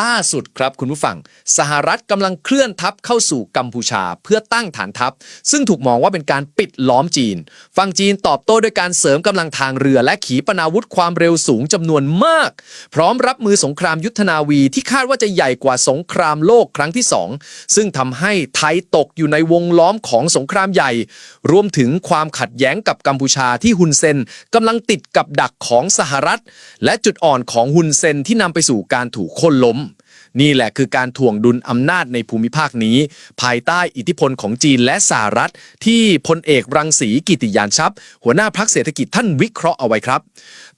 ล่าสุดครับคุณผู้ฟัง สหรัฐกำลังเคลื่อนทัพเข้าสู่กัมพูชาเพื่อตั้งฐานทัพ ซึ่งถูกมองว่าเป็นการปิดล้อมจีน ฝั่งจีนตอบโต้ด้วยการเสริมกำลังทางเรือ และขีปนาวุธความเร็วสูงจำนวนมาก พร้อมรับมือสงครามยุทธนาวีที่คาดว่าจะใหญ่กว่าสงครามโลกครั้งที่สองซึ่งทำให้ไทยตกอยู่ในวงล้อมของสงครามใหญ่ รวมถึงความขัดแย้งกับกัมพูชาที่ฮุนเซนกำลังติดกับดักของสหรัฐ และจุดอ่อนของฮุนเซนที่นำไปสู่การถูกคนล้ม นี่แหละคือการถ่วงดุลอำนาจในภูมิภาคนี้ ภายใต้อิทธิพลของจีนและสหรัฐ ที่พลเอกรังสีกิติยานชับ หัวหน้าพักเศรษฐกิจท่านวิเคราะห์เอาไว้ครับ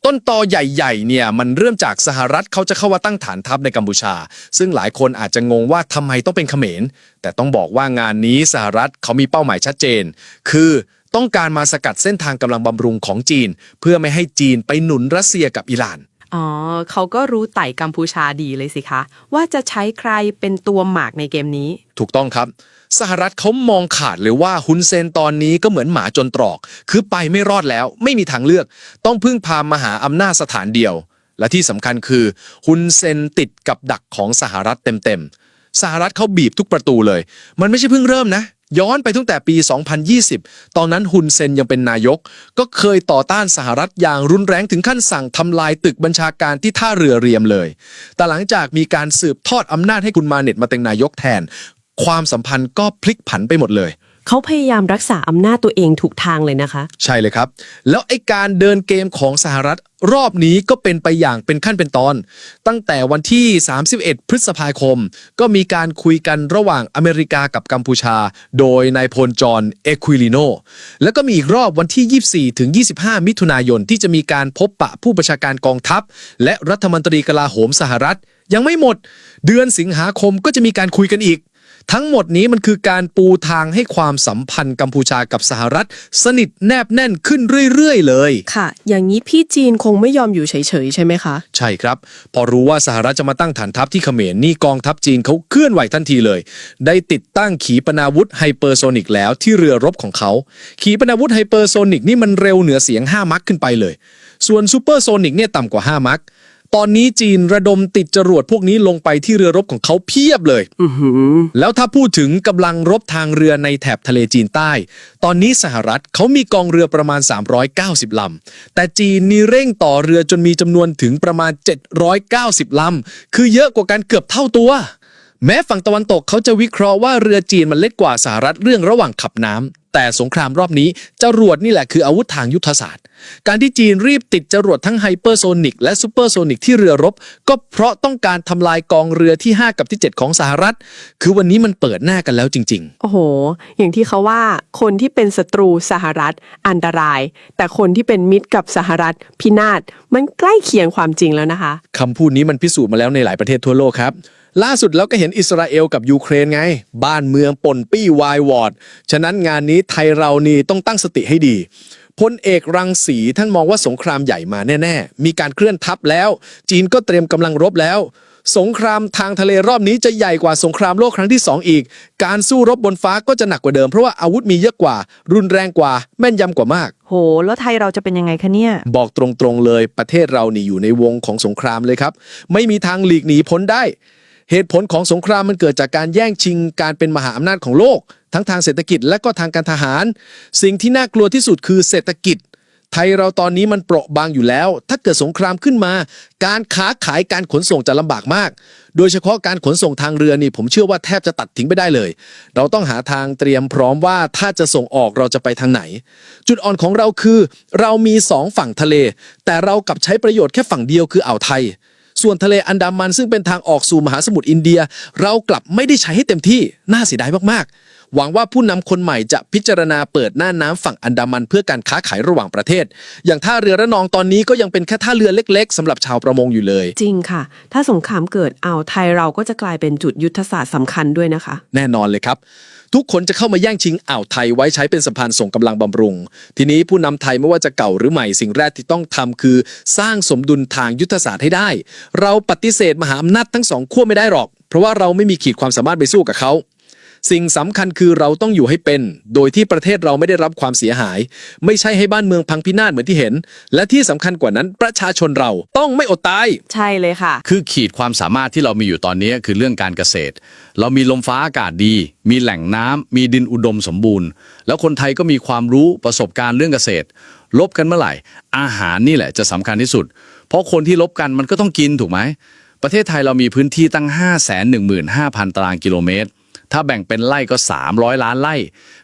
ต้นตอใหญ่ๆเนี่ยมันเริ่มจากสหรัฐเขาจะเข้ามาตั้งฐานทัพในกัมพูชา ซึ่งหลายคนอาจจะงงว่าทำไมต้องเป็นเขมร แต่ต้องบอกว่างานนี้สหรัฐเขามีเป้าหมายชัดเจน คือต้องการมาสกัดเส้นทางกำลังบำรุงของจีน เพื่อไม่ให้จีนไปหนุนรัสเซียกับอิหร่าน อ๋อเขาก็รู้ไต่กัมพูชาดีเลยสิคะ ว่าจะใช้ใครเป็นตัวหมากในเกมนี้ ถูกต้องครับ สหรัฐเขามองขาดเลยว่าฮุนเซนตอนนี้ก็เหมือนหมาจนตรอก คือไปไม่รอดแล้ว ไม่มีทางเลือก ต้องพึ่งพามหาอำนาจสถานเดียว และที่สำคัญคือฮุนเซนติดกับดักของสหรัฐเต็มๆสหรัฐเขาบีบทุกประตูเลย มันไม่ใช่เพิ่งเริ่มนะ ย้อนไปตั้งแต่ปี 2020 ตอนนั้นฮุนเซนยังเป็นนายก ก็เคยต่อต้านสหรัฐอย่างรุนแรงถึงขั้นสั่งทำลายตึกบัญชาการที่ท่าเรือเรียมเลย แต่หลังจากมีการสืบทอดอำนาจให้คุณมาเน็ตมาเป็นนายกแทน ความสัมพันธ์ก็พลิกผันไปหมดเลย เขาพยายามรักษาอำนาจตัวเองถูกทางเลยนะคะ ใช่เลยครับ แล้วไอ้การเดินเกมของสหรัฐรอบนี้ก็เป็นไปอย่างเป็นขั้นเป็นตอน ตั้งแต่วันที่ 31 พฤษภาคม ก็มีการคุยกันระหว่างอเมริกากับกัมพูชา โดยนายพลจอห์นเอควิลิโนแล้วก็มีอีกรอบวันที่ 24 ถึง 25 มิถุนายนที่จะมีการพบปะผู้ประชาการกองทัพ และรัฐมนตรีกลาโหมสหรัฐ ยังไม่หมด เดือนสิงหาคมก็จะมีการคุยกันอีก ทั้งหมดนี้มันคือการปูทางให้ความสัมพันธ์กัมพูชากับสหรัฐ สนิทแนบแน่นขึ้นเรื่อยๆ เลย ค่ะ อย่างนี้พี่จีนคงไม่ยอมอยู่เฉยๆ ใช่ไหมคะ ใช่ครับ พอรู้ว่าสหรัฐจะมาตั้งฐานทัพที่เขมรนี่กองทัพจีนเขาเคลื่อนไหวทันทีเลย ได้ติดตั้งขีปนาวุธไฮเปอร์โซนิกแล้วที่เรือรบของเขา ขีปนาวุธไฮเปอร์โซนิกนี่มันเร็วเหนือเสียง 5 มักขึ้นไปเลย ส่วนซูเปอร์โซนิกเนี่ยต่ำกว่า 5 มัก ตอนนี้จีนระดมติดจรวดพวกนี้ลงไปที่เรือรบของเขาเพียบเลย อือหือ แล้วถ้าพูดถึงกำลังรบทางเรือในแถบทะเลจีนใต้ ตอนนี้สหรัฐเขามีกองเรือประมาณ 390 ลำ แต่จีนนี่เร่งต่อเรือจนมีจำนวนถึงประมาณ 790 ลำ คือเยอะกว่ากันเกือบเท่าตัว แม้ฝั่งตะวันตกเขาจะวิเคราะห์ว่าเรือจีนมันเล็กกว่าสหรัฐเรื่องระหว่างขับน้ำ แต่สงครามรอบนี้จรวดนี่แหละคืออาวุธทางยุทธศาสตร์ การที่จีนรีบติดจรวดทั้งไฮเปอร์โซนิกและซูเปอร์โซนิกที่เรือรบ ก็เพราะต้องการทำลายกองเรือที่ 5 กับที่ 7 ของสหรัฐ คือวันนี้มันเปิดหน้ากันแล้วจริงโอ้โห อย่างที่เขาว่าคนที่เป็นศัตรูสหรัฐอันตราย แต่คนที่เป็นมิตรกับสหรัฐพินาศมันใกล้เคียงความจริงแล้วนะคะๆคำพูดนี้มันพิสูจน์มาแล้วในหลายประเทศทั่วโลกครับ ล่าสุดแล้วก็เห็นอิสราเอลกับยูเครนไง บ้านเมืองป่นปี้วายวอด ฉะนั้นงานนี้ไทยเรานี่ต้องตั้งสติให้ดีพลเอกรังสีท่านมองว่าสงครามใหญ่มาแน่ ๆ มีการเคลื่อนทัพแล้ว จีนก็เตรียมกำลังรบแล้ว สงครามทางทะเลรอบนี้จะใหญ่กว่าสงครามโลกครั้งที่ 2 อีก การสู้รบบนฟ้าก็จะหนักกว่าเดิมเพราะว่าอาวุธมีเยอะกว่า รุนแรงกว่า แม่นยำกว่ามาก โห แล้วไทยเราจะเป็นยังไงคะเนี่ย บอกตรงๆเลยประเทศเรานี่อยู่ในวงของสงครามเลยครับ ไม่มีทางหลีกหนีพ้นได้ เหตุผลของสงครามมันเกิดจากการแย่งชิงการเป็นมหาอำนาจของโลก ทั้งทางเศรษฐกิจและก็ทางการทหาร สิ่งที่น่ากลัวที่สุดคือเศรษฐกิจ ไทยเราตอนนี้มันเปราะบางอยู่แล้ว ถ้าเกิดสงครามขึ้นมา การค้าขายการขนส่งจะลำบากมาก โดยเฉพาะการขนส่งทางเรือนี่ผมเชื่อว่าแทบจะตัดทิ้งไปได้เลย เราต้องหาทางเตรียมพร้อมว่าถ้าจะส่งออกเราจะไปทางไหน จุดอ่อนของเราคือ เรามีสองฝั่งทะเล แต่เรากลับใช้ประโยชน์แค่ฝั่งเดียวคืออ่าวไทย ส่วนทะเลอันดามันซึ่งเป็นทางออกสู่มหาสมุทรอินเดีย เรากลับไม่ได้ใช้ให้เต็มที่น่าเสียดายมากๆ หวังว่าผู้นำคนใหม่จะพิจารณาเปิดหน้าน้ำฝั่งอันดามันเพื่อการค้าขายระหว่างประเทศ อย่างท่าเรือระนองตอนนี้ก็ยังเป็นแค่ท่าเรือเล็ก ๆสำหรับชาวประมงอยู่เลย จริงค่ะ ถ้าสงครามเกิดอ่าวไทยเราก็จะกลายเป็นจุดยุทธศาสตร์สำคัญด้วยนะคะ แน่นอนเลยครับ ทุกคนจะเข้ามาแย่งชิงอ่าวไทยไว้ใช้เป็นสะพานส่งกำลังบำรุง ทีนี้ผู้นำไทยไม่ว่าจะเก่าหรือใหม่สิ่งแรกที่ต้องทำคือ สร้างสมดุลทางยุทธศาสตร์ให้ได้ เราปฏิเสธมหาอำนาจทั้งสองขั้วไม่ได้หรอก เพราะว่าเราไม่มีขีดความสามารถไปสู้กับเขา สิ่งสำคัญคือเราต้องอยู่ให้เป็น โดยที่ประเทศเราไม่ได้รับความเสียหาย ไม่ใช่ให้บ้านเมืองพังพินาศเหมือนที่เห็น และที่สำคัญกว่านั้นประชาชนเราต้องไม่อดตาย ใช่เลยค่ะ คือขีดความสามารถที่เรามีอยู่ตอนนี้คือเรื่องการเกษตร เรามีลมฟ้าอากาศดี มีแหล่งน้ำมีดินอุดมสมบูรณ์ แล้วคนไทยก็มีความรู้ประสบการณ์เรื่องเกษตร ลบกันเมื่อไหร่ อาหารนี่แหละจะสำคัญที่สุด เพราะคนที่ลบกันมันก็ต้องกินถูกไหมประเทศไทยเรามีพื้นที่ตั้ง 5 1 5 0 0 0 ตารางกิโลเมตร ถ้าแบ่งเป็นไร่ก็ 300 ล้านไร่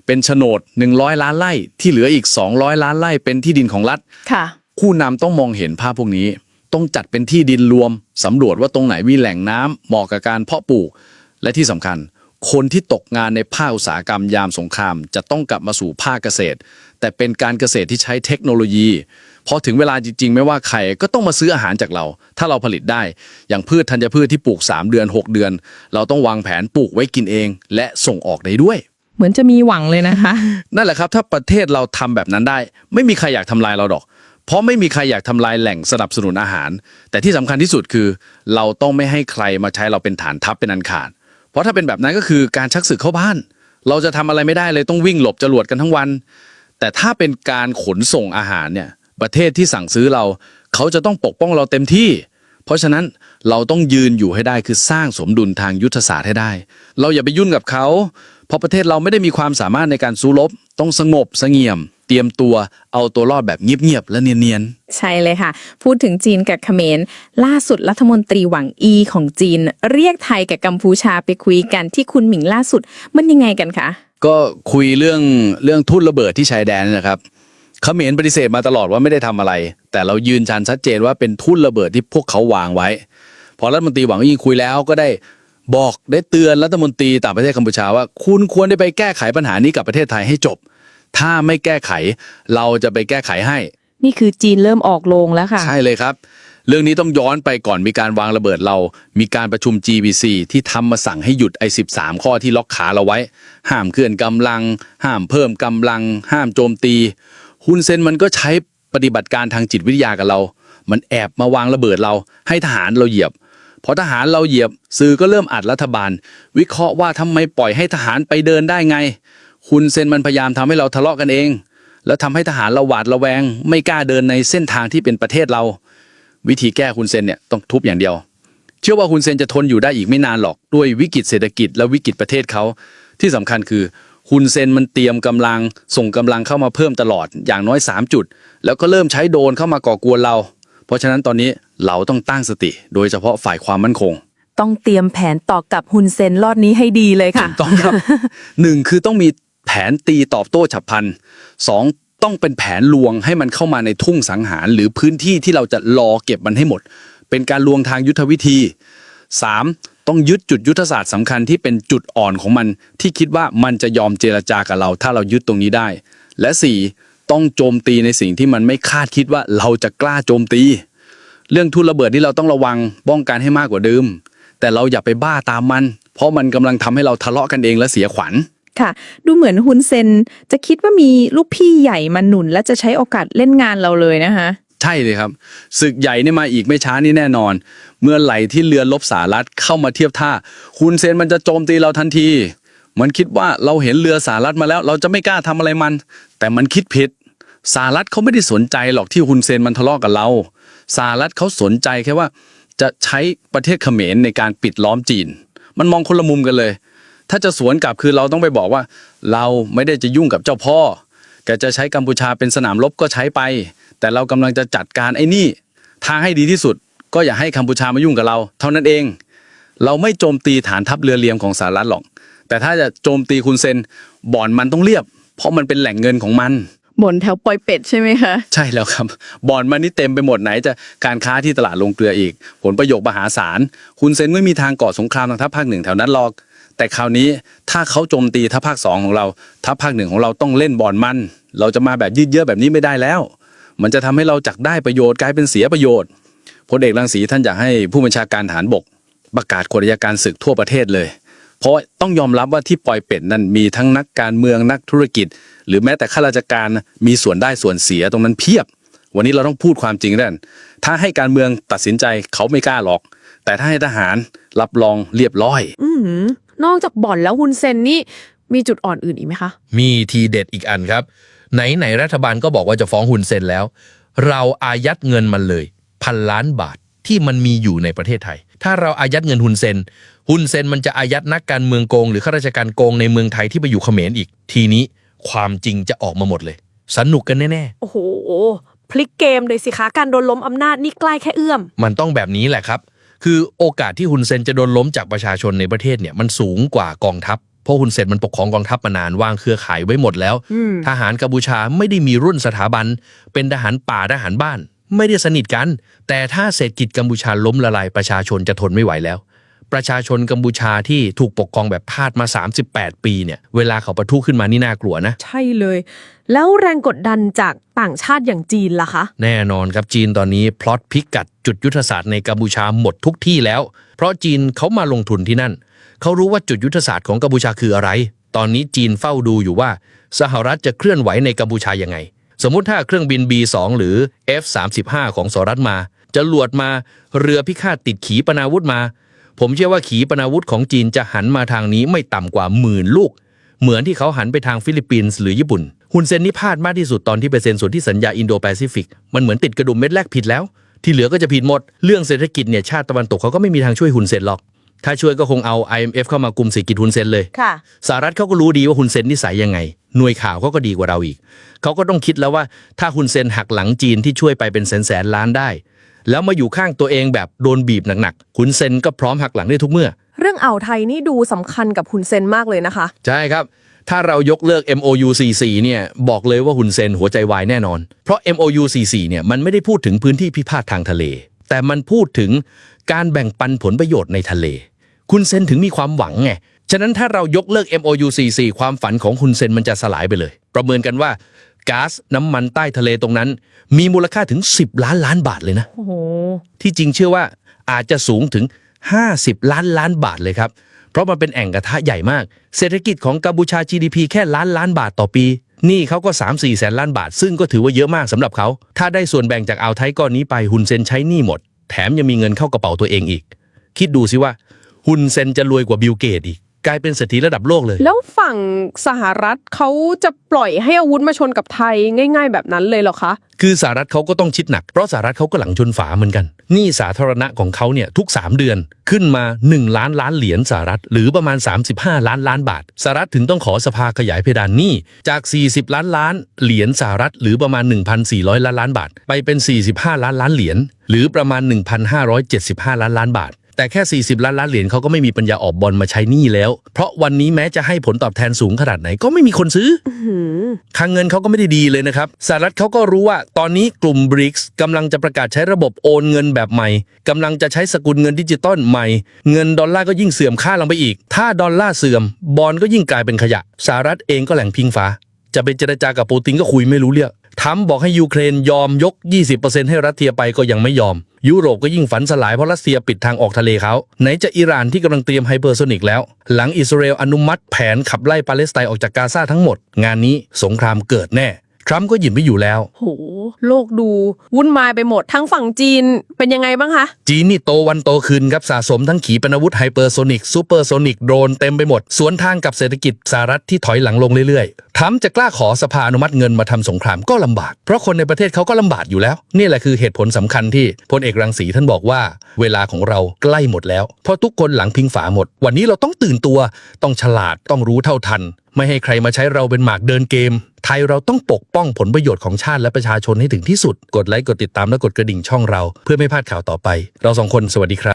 เป็นโฉนด 100 ล้านไร่ ที่เหลืออีก 200 ล้านไร่เป็นที่ดินของรัฐค่ะผู้นำต้องมองเห็นภาพพวกนี้ ต้องจัดเป็นที่ดินรวมสำรวจว่าตรงไหนมีแหล่งน้ำเหมาะกับการเพาะปลูก และที่สำคัญ คนที่ตกงานในภาคอุตสาหกรรมยามสงคราม จะต้องกลับมาสู่ภาคเกษตร แต่เป็นการเกษตรที่ใช้เทคโนโลยี พอถึงเวลาจริงๆ ไม่ว่าใครก็ต้องมาซื้ออาหารจากเรา ถ้าเราผลิตได้ อย่างพืชธัญพืชที่ปลูก 3 เดือน 6 เดือน เราต้องวางแผนปลูกไว้กินเอง และส่งออกได้ด้วย เหมือนจะมีหวังเลยนะคะ นั่นแหละครับ ถ้าประเทศเราทำแบบนั้นได้ ไม่มีใครอยากทำลายเราดอก เพราะไม่มีใครอยากทำลายแหล่งสนับสนุนอาหาร แต่ที่สำคัญที่สุดคือ เราต้องไม่ให้ใครมาใช้เราเป็นฐานทัพเป็นอันขาด เพราะถ้าเป็นแบบนั้นก็คือการชักศึกเข้าบ้าน เราจะทำอะไรไม่ได้เลยต้องวิ่งหลบจรวดกันทั้งวัน แต่ถ้าเป็นการขนส่งอาหารเนี่ย ประเทศที่สั่งซื้อเรา เขาจะต้องปกป้องเราเต็มที่ เพราะฉะนั้นเราต้องยืนอยู่ให้ได้คือสร้างสมดุลทางยุทธศาสตร์ให้ได้ เราอย่าไปยุ่งกับเขา เพราะประเทศเราไม่ได้มีความสามารถในการสู้รบ ต้องสงบเสงี่ยมเตรียมตัวเอาตัวรอดแบบเงียบๆและเนียนใช่เลยค่ะ พูดถึงจีนกับเขมร ล่าสุดรัฐมนตรีหวังอีของจีน เรียกไทยกับกัมพูชาไปคุยกันที่คุณหมิงล่าสุดมันยังไงกันคะๆก็คุยเรื่องเรื่องทุ่นระเบิดที่ชายแดนนี่นะครับ เขมรปฏิเสธมาตลอดว่าไม่ได้ทำอะไร แต่เรายืนยันชัดเจนว่าเป็นทุ่นระเบิดที่พวกเขาวางไว้ พอรัฐมนตรีหวังอีคุยแล้วก็ได้บอกได้เตือนรัฐมนตรีต่างประเทศกัมพูชาว่า คุณควรได้ไปแก้ไขปัญหานี้กับประเทศไทยให้จบ ถ้าไม่แก้ไข เราจะไปแก้ไขให้ นี่คือจีนเริ่มออกโรงแล้วค่ะ ใช่เลยครับ เรื่องนี้ต้องย้อนไปก่อนมีการวางระเบิดเรา มีการประชุม GBC ที่ทำมาสั่งให้หยุดไอ้13 ข้อที่ล็อกขาเราไว้ ห้ามเคลื่อนกำลัง ห้ามเพิ่มกำลัง ห้ามโจมตี ฮุนเซนมันก็ใช้ปฏิบัติการทางจิตวิทยากับเรา มันแอบมาวางระเบิดเรา ให้ทหารเราเหยียบพอทหารเราเหยียบ สื่อก็เริ่มอัดรัฐบาล วิเคราะห์ว่าทำไมปล่อยให้ทหารไปเดินได้ไงฮุนเซนมันพยายามทำให้เราทะเลาะกันเอง แล้วทำให้ทหารเราหวาดระแวง ไม่กล้าเดินในเส้นทางที่เป็นประเทศเรา วิธีแก้ฮุนเซนเนี่ยต้องทุบอย่างเดียว เชื่อว่าฮุนเซนจะทนอยู่ได้อีกไม่นานหรอกด้วยวิกฤตเศรษฐกิจและวิกฤตประเทศเขาที่สำคัญคือ ฮุนเซนมันเตรียมกำลังส่งกำลังเข้ามาเพิ่มตลอดอย่างน้อย 3 จุด แล้วก็เริ่มใช้โดรนเข้ามาก่อกวนเรา เพราะฉะนั้นตอนนี้เราต้องตั้งสติ โดยเฉพาะฝ่ายความมั่นคง ต้องเตรียมแผนต่อกับฮุนเซนรอดนี้ให้ดีเลยค่ะต้องครับหนึ่งคือต้องมีแผนตีตอบโต้ฉับพลันสองต้องเป็นแผนลวงให้มันเข้ามาในทุ่งสังหารหรือพื้นที่ที่เราจะรอเก็บมันให้หมด เป็นการลวงทางยุทธวิธีสาม ต้องยึดจุดยุทธศาสตร์สำคัญที่เป็นจุดอ่อนของมัน ที่คิดว่ามันจะยอมเจรจากับเรา ถ้าเรายึดตรงนี้ได้ และสี่ต้องโจมตีในสิ่งที่มันไม่คาดคิดว่าเราจะกล้าโจมตี เรื่องทุ่นระเบิดที่เราต้องระวังป้องกันให้มากกว่าเดิม แต่เราอย่าไปบ้าตามมัน เพราะมันกำลังทำให้เราทะเลาะกันเองและเสียขวัญค่ะ ดูเหมือนฮุนเซนจะคิดว่ามีลูกพี่ใหญ่มาหนุน และจะใช้โอกาสเล่นงานเราเลยนะคะ ใช่เลยครับศึกใหญ่นี่มาอีกไม่ช้านี่แน่นอน เมื่อไหร่ที่เรือลบสหรัฐเข้ามาเทียบท่าฮุนเซนมันจะโจมตีเราทันที มันคิดว่าเราเห็นเรือสหรัฐมาแล้ว เราจะไม่กล้าทำอะไรมัน แต่มันคิดผิดสหรัฐเขาไม่ได้สนใจหรอกที่ฮุนเซนมันทะเลาะกับเราสหรัฐเขาสนใจแค่ว่า จะใช้ประเทศเขมรในการปิดล้อมจีน มันมองคนละมุมกันเลย ถ้าจะสวนกลับคือเราต้องไปบอกว่า เราไม่ได้จะยุ่งกับเจ้าพ่อแกจะใช้กัมพูชาเป็นสนามรบก็ใช้ไป แต่เรากำลังจะจัดการไอ้นี่ ทางให้ดีที่สุด ก็อย่าให้กัมพูชามายุ่งกับเรา เท่านั้นเอง เราไม่โจมตีฐานทัพเรือเรียมของสหรัฐหรอก แต่ถ้าจะโจมตีคุณเซนบ่อนมันต้องเรียบ เพราะมันเป็นแหล่งเงินของมันบ่นแถวปอยเป็ดใช่ไหมคะ ใช่แล้วครับบ่อนมันนี่เต็มไปหมดไหนจะการค้าที่ตลาดลงเกลืออีก ผลประโยชน์มหาศาลคุณเซนไม่มีทางก่อสงครามทางทัพภาคหนึ่งแถวนั้นหรอก แต่คราวนี้ถ้าเขาโจมตีทัพภาคสองของเราทัพภาคหนึ่งของเราต้องเล่นบอลมัน เราจะมาแบบยืดเยื้อแบบนี้ไม่ได้แล้ว มันจะทำให้เราจักได้ประโยชน์กลายเป็นเสียประโยชน์ พลเอกรังสีท่านอยากให้ผู้บัญชาการฐานบก ประกาศกฎอัยการศึกทั่วประเทศเลย เพราะต้องยอมรับว่าที่ปอยเป็ดนั้นมีทั้งนักการเมืองนักธุรกิจ หรือแม้แต่ข้าราชการมีส่วนได้ส่วนเสียตรงนั้นเพียบ วันนี้เราต้องพูดความจริงนั่นถ้าให้การเมืองตัดสินใจเขาไม่กล้าหรอก แต่ถ้าให้ทหารรับรองเรียบร้อย อืมนอกจากบ่อนแล้วฮุนเซนนี่มีจุดอ่อนอื่นอีกไหมคะ มีทีเด็ดอีกอันครับ ไหนไหนรัฐบาลก็บอกว่าจะฟ้องฮุนเซนแล้ว เราอายัดเงินมันเลย พันล้านบาทที่มันมีอยู่ในประเทศไทย ถ้าเราอายัดเงินฮุนเซนฮุนเซนมันจะอายัดนักการเมืองโกง หรือข้าราชการโกงในเมืองไทยที่ไปอยู่เขมรอีก ทีนี้ความจริงจะออกมาหมดเลย สนุกกันแน่โอ้โห พลิกเกมเลยสิคะการโดนล้มอำนาจนี่ใกล้แค่เอื้อมๆมันต้องแบบนี้แหละครับ คือโอกาสที่ฮุนเซนจะโดนล้มจากประชาชนในประเทศเนี่ยมันสูงกว่ากองทัพ เพราะฮุนเซนมันปกครองกองทัพมานานวางเครือข่ายไว้หมดแล้ว อืม ทหารกัมพูชาไม่ได้มีรุ่นสถาบัน เป็นทหารป่าทหารบ้าน ไม่ได้สนิทกัน แต่ถ้าเศรษฐกิจกัมพูชาล้มละลายประชาชนจะทนไม่ไหวแล้ว ประชาชนกัมพูชาที่ถูกปกครองแบบทาสมา 38 ปีเนี่ยเวลาเขาประทุขึ้นมานี่น่ากลัวนะ ใช่เลย แล้วแรงกดดันจากต่างชาติอย่างจีนล่ะคะ แน่นอนครับจีนตอนนี้พลอตพิกัดจุดยุทธศาสตร์ในกัมพูชาหมดทุกที่แล้ว เพราะจีนเขามาลงทุนที่นั่น เขารู้ว่าจุดยุทธศาสตร์ของกัมพูชาคืออะไร ตอนนี้จีนเฝ้าดูอยู่ว่า สหรัฐจะเคลื่อนไหวในกัมพูชายังไง สมมุติถ้าเครื่องบิน B2 หรือ F35 ของสหรัฐมาจรวดมาเรือพิฆาตติดขีปนาวุธมา ผมเชื่อว่าขีปนาวุธของจีนจะหันมาทางนี้ไม่ต่ำกว่าหมื่นลูก เหมือนที่เขาหันไปทางฟิลิปปินส์หรือญี่ปุ่นฮุนเซนนี่พลาดมากที่สุดตอนที่ไปเซ็นส่วนที่สัญญาอินโดแปซิฟิกมันเหมือนติดกระดุมเม็ดแรกผิดแล้ว ที่เหลือก็จะผิดหมด เรื่องเศรษฐกิจเนี่ยชาติตะวันตกเขาก็ไม่มีทางช่วยฮุนเซนหรอก ถ้าช่วยก็คงเอา IMF เข้ามากลุ่มเศรษฐกิจฮุนเซนเลยค่ะสหรัฐเขาก็รู้ดีว่าฮุนเซนนิสัยยังไง หน่วยข่าวเขาก็ดีกว่าเราอีก เขาก็ต้องคิดแล้วว่าถ้าฮุนเซนหักหลังจีนที่ช่วยไปเป็นแสนแสนๆล้านได้ แล้วมาอยู่ข้างตัวเองแบบโดนบีบหนักๆฮุนเซนก็พร้อมหักหลังได้ทุกเมื่อ เรื่องอ่าวไทยนี่ดูสำคัญกับฮุนเซนมากเลยนะคะ ใช่ครับ ถ้าเรายกเลิก MOU 44เนี่ยบอกเลยว่าฮุนเซนหัวใจวายแน่นอน เพราะ MOU 44เนี่ยมันไม่ได้พูดถึงพื้นที่พิพาททางทะเล แต่มันพูดถึงการแบ่งปันผลประโยชน์ในทะเล คุณเซนถึงมีความหวังไง ฉะนั้นถ้าเรายกเลิก MOU 44ความฝันของคุณเซนมันจะสลายไปเลย ประเมินกันว่าก๊าซน้ำมันใต้ทะเลตรงนั้น มีมูลค่าถึง 10 ล้านล้านบาทเลยนะ โอ้โห ที่จริงเชื่อว่าอาจจะสูงถึง 50 ล้านล้านบาทเลยครับ เพราะมันเป็นแอ่งกระทะใหญ่มาก เศรษฐกิจของกัมพูชา GDP แค่ล้านล้านบาทต่อปีหนี่เขาก็ 3 4 แสนล้านบาท ซึ่งก็ถือว่าเยอะมากสำหรับเขา ถ้าได้ส่วนแบ่งจากอ่าวไทยก้อนนี้ไปฮุนเซนใช้หนี้หมด แถมยังมีเงินเข้ากระเป๋าตัวเองอีก คิดดูสิว่า ฮุนเซนจะรวยกว่าบิลเกตอีก กลายเป็นเศรษฐีระดับโลกเลย แล้วฝั่งสหรัฐเขาจะปล่อยให้อาวุธมาชนกับไทยง่าย ๆ แบบนั้นเลยเหรอคะ คือสหรัฐเขาก็ต้องชิดหนัก เพราะสหรัฐเขาก็หลังชนฝาเหมือนกันหนี้สาธารณะของเขาเนี่ยทุก 3 เดือนขึ้นมา 1 ล้านล้านเหรียญสหรัฐ หรือประมาณ 35 ล้านล้านบาทสหรัฐถึงต้องขอสภาขยายเพดานหนี้จาก 40 ล้านล้านเหรียญสหรัฐ หรือประมาณ 1,400 ล้านล้านบาท ไปเป็น 45 ล้านล้านเหรียญหรือประมาณ 1,575 ล้านล้านบาท แต่แค่ 40 ล้านล้านเหรียญเขาก็ไม่มีปัญญาออกบอลมาใช้หนี้แล้ว เพราะวันนี้แม้จะให้ผลตอบแทนสูงขนาดไหนก็ไม่มีคนซื้อคลังเงินเขาก็ไม่ได้ดีเลยนะครับสหรัฐเขาก็รู้ว่าตอนนี้กลุ่ม BRICS กำลังจะประกาศใช้ระบบโอนเงินแบบใหม่กำลังจะใช้สกุลเงินดิจิตอลใหม่ เงินดอลลาร์ก็ยิ่งเสื่อมค่าลงไปอีก ถ้าดอลลาร์เสื่อม บอลก็ยิ่งกลายเป็นขยะสหรัฐเองก็แหล่งพิงฟ้าจะไปเจรจากับปูตินก็คุยไม่รู้เรื่อง ทั้มบอกให้ยูเครนยอมยก 20%ให้รัสเซียไปก็ยังไม่ยอม ยุโรปก็ยิ่งฝันสลายเพราะรัสเซียปิดทางออกทะเลเขา ไหนจะอิหร่านที่กำลังเตรียมไฮเปอร์โซนิกแล้ว หลังอิสราเอลอนุมัติแผนขับไล่ปาเลสไตน์ออกจากกาซาทั้งหมด งานนี้สงครามเกิดแน่ ทรัมป์ก็หยิบไม่อยู่แล้ว โห โลกดู วุ่นวายไปหมด ทั้งฝั่งจีนเป็นยังไงบ้างคะ จีนนี่โตวันโตคืนครับสะสมทั้งขีปนาวุธไฮเปอร์โซนิกซูเปอร์โซนิกโดรนเต็มไปหมด สวนทางกับเศรษฐกิจสหรัฐที่ถอยหลังลงเรื่อยๆทรัมป์จะกล้าขอสภาอนุมัติเงินมาทำสงครามก็ลำบาก เพราะคนในประเทศเขาก็ลำบากอยู่แล้ว นี่แหละคือเหตุผลสำคัญที่พลเอกรังสีท่านบอกว่า เวลาของเราใกล้หมดแล้ว เพราะทุกคนหลังพิงฝาหมด วันนี้เราต้องตื่นตัว ต้องฉลาดต้องรู้เท่าทัน ไม่ให้ใครมาใช้เราเป็นหมากเดินเกม ไทยเราต้องปกป้องผลประโยชน์ของชาติและประชาชนให้ถึงที่สุด กดไลค์ กดติดตามและกดกระดิ่งช่องเรา เพื่อไม่พลาดข่าวต่อไป เราสองคนสวัสดีครับ